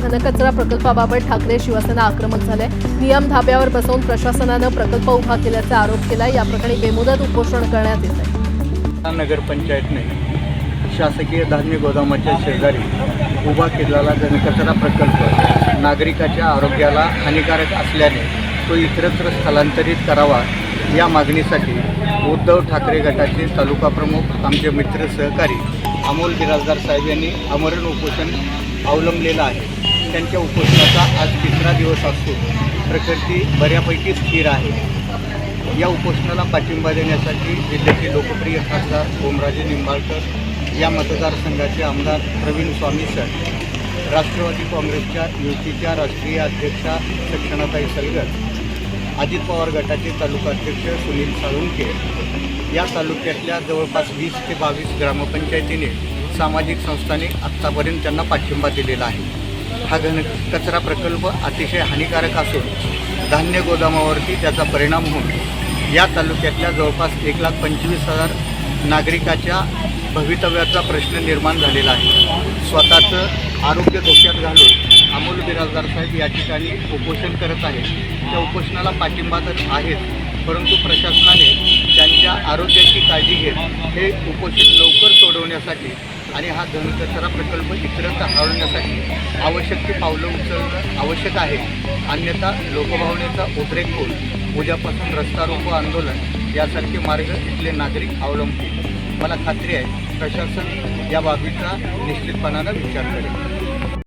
घनकचरा प्रकल्पाबाबत ठाकरे शिवसेना आक्रमक झाले नियम धाब्यावर बसवून प्रशासनानं प्रकल्प उभा केल्याचा आरोप केला या प्रकरणी बेमुदत उपोषण करण्यात येत आहे नगरपंचायतने शासकीय धान्य गोदामाच्या शेजारी उभा केलेला घनकचरा प्रकल्प नागरिकाच्या आरोग्याला हानिकारक असल्याने तो इतरत्र स्थलांतरित करावा या मागणीसाठी उद्धव ठाकरे गटाचे तालुका प्रमुख आमचे मित्र सहकारी अमोल बिराजदार साहेब यांनी आमरण उपोषण अवलंबलेलं आहे. त्यांच्या उपोषणाचा आज तिसरा दिवस असून प्रकृती बऱ्यापैकी स्थिर आहे. या उपोषणाला पाठिंबा देण्यासाठी जिल्ह्याचे लोकप्रिय खासदार ओमराजे निंबाळकर या मतदारसंघाचे आमदार प्रवीण स्वामी सर राष्ट्रवादी काँग्रेसच्या युतीच्या राष्ट्रीय अध्यक्षा सक्षणाताई सलगर अजित पवार गटाचे तालुका अध्यक्ष सुनील साळुंके या तालुक्यातल्या जवळपास वीस ते बावीस ग्रामपंचायतीने सामाजिक संस्थांनी आत्तापर्यंत त्यांना पाठिंबा दिलेला आहे. हा घन कचरा प्रकल्प अतिशय हानिकारक असून धान्य गोदामावरती त्याचा परिणाम होऊन या तालुक्यातल्या जवळपास एक लाख पंचवीस हजार नागरिकाच्या भवितव्याचा प्रश्न निर्माण झालेला आहे. स्वतःचं आरोग्य धोक्यात घालून अमोल बिराजदार साहेब या ठिकाणी उपोषण करत आहेत. त्या उपोषणाला पाठिंबा तर आहेच परंतु प्रशासनाने आरोग्याची काळजी घेत हे उपोषण लवकर सोडवण्यासाठी आणि हा घनकचरा प्रकल्प इतरत्र हलवण्यासाठी आवश्यक ती पावलं उचलणं आवश्यक आहे. अन्यथा लोकभावनेचा उद्रेक होऊन उद्यापासून रस्ता रोको आंदोलन यासारखे मार्ग इथले नागरिक अवलंबतील. मला खात्री आहे प्रशासन या बाबीचा निश्चितपणानं विचार करेल.